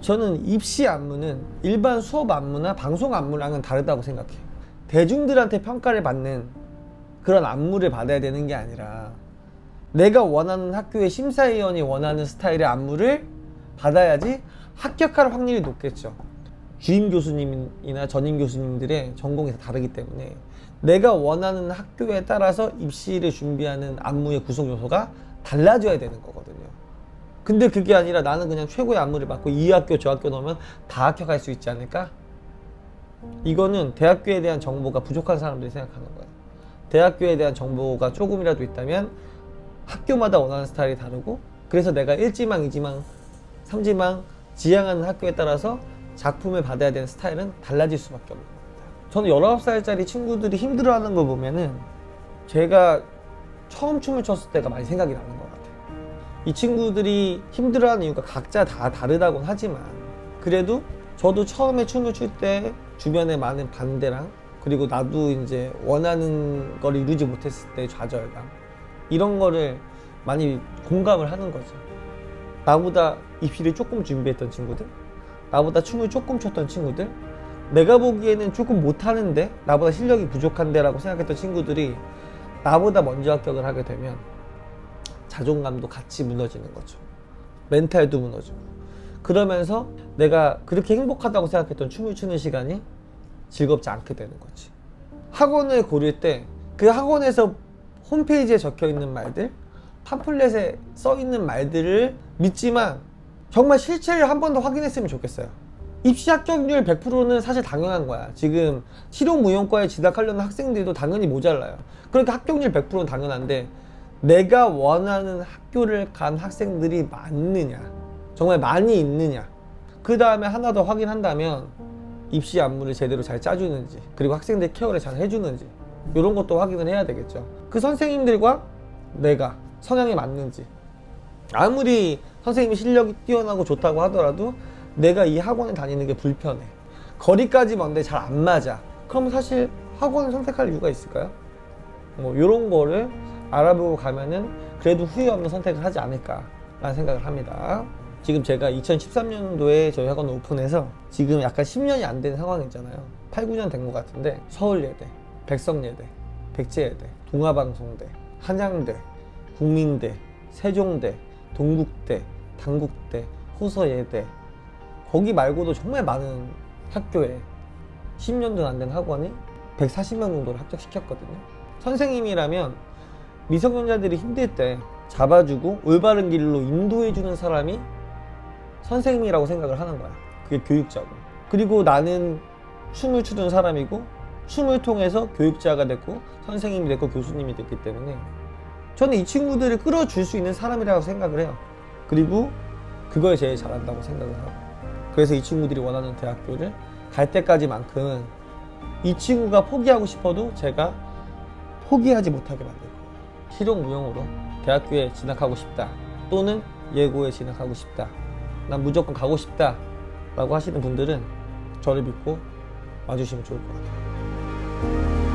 저는 입시 안무는 일반 수업 안무나 방송 안무랑은 다르다고 생각해요. 대중들한테 평가를 받는 그런 안무를 받아야 되는 게 아니라 내가 원하는 학교의 심사위원이 원하는 스타일의 안무를 받아야지 합격할 확률이 높겠죠. 주임 교수님이나 전임 교수님들의 전공이 다 다르기 때문에 내가 원하는 학교에 따라서 입시를 준비하는 안무의 구성 요소가 달라져야 되는 거거든요. 근데 그게 아니라 나는 그냥 최고의 안무를 받고 이 학교 저 학교 넣으면 다 합격할 수 있지 않을까? 이거는 대학교에 대한 정보가 부족한 사람들이 생각하는 거예요. 대학교에 대한 정보가 조금이라도 있다면 학교마다 원하는 스타일이 다르고 그래서 내가 1지망, 2지망, 3지망 지향하는 학교에 따라서 작품을 받아야 되는 스타일은 달라질 수밖에 없는 겁니다. 저는 19살짜리 친구들이 힘들어하는 거 보면은 제가 처음 춤을 췄을 때가 많이 생각이 나는 것 같아요. 이 친구들이 힘들어하는 이유가 각자 다 다르다곤 하지만 그래도 저도 처음에 춤을 출 때 주변에 많은 반대랑 그리고 나도 이제 원하는 걸 이루지 못했을 때 좌절감 이런 거를 많이 공감을 하는 거죠. 나보다 입시를 조금 준비했던 친구들, 나보다 춤을 조금 췄던 친구들, 내가 보기에는 조금 못하는데 나보다 실력이 부족한데라고 생각했던 친구들이 나보다 먼저 합격을 하게 되면 자존감도 같이 무너지는 거죠. 멘탈도 무너지고. 그러면서 내가 그렇게 행복하다고 생각했던 춤을 추는 시간이 즐겁지 않게 되는 거지. 학원을 고를 때 그 학원에서 홈페이지에 적혀 있는 말들, 팜플렛에 써 있는 말들을 믿지만 정말 실체를 한 번 더 확인했으면 좋겠어요. 입시 합격률 100%는 사실 당연한 거야. 지금 실용무용과에 진학하려는 학생들도 당연히 모자라요. 그러니까 합격률 100%는 당연한데 내가 원하는 학교를 간 학생들이 많느냐, 정말 많이 있느냐. 그 다음에 하나 더 확인한다면 입시 안무를 제대로 잘 짜주는지, 그리고 학생들 케어를 잘 해주는지, 이런 것도 확인을 해야 되겠죠. 그 선생님들과 내가 성향이 맞는지, 아무리 선생님이 실력이 뛰어나고 좋다고 하더라도 내가 이 학원에 다니는 게 불편해. 거리까지 먼데 잘 안 맞아. 그럼 사실 학원을 선택할 이유가 있을까요? 뭐 이런 거를 알아보고 가면은 그래도 후회 없는 선택을 하지 않을까라는 생각을 합니다. 지금 제가 2013년도에 저희 학원을 오픈해서 지금 약간 10년이 안 된 상황이잖아요. 8, 9년 된 것 같은데 서울예대, 백석예대, 백제예대, 동아방송대, 한양대, 국민대, 세종대, 동국대, 단국대, 호서예대 거기 말고도 정말 많은 학교에 10년도 안 된 학원이 140명 정도를 합격시켰거든요. 선생님이라면 미성년자들이 힘들 때 잡아주고 올바른 길로 인도해주는 사람이 선생님이라고 생각을 하는 거야. 그게 교육자고. 그리고 나는 춤을 추던 사람이고 춤을 통해서 교육자가 됐고 선생님이 됐고 교수님이 됐기 때문에 저는 이 친구들을 끌어줄 수 있는 사람이라고 생각을 해요. 그리고 그걸 제일 잘한다고 생각을 하고. 그래서 이 친구들이 원하는 대학교를 갈 때까지만큼은 이 친구가 포기하고 싶어도 제가 포기하지 못하게 만들 거예요. 실용 무용으로 대학교에 진학하고 싶다. 또는 예고에 진학하고 싶다. 난 무조건 가고 싶다. 라고 하시는 분들은 저를 믿고 와주시면 좋을 것 같아요.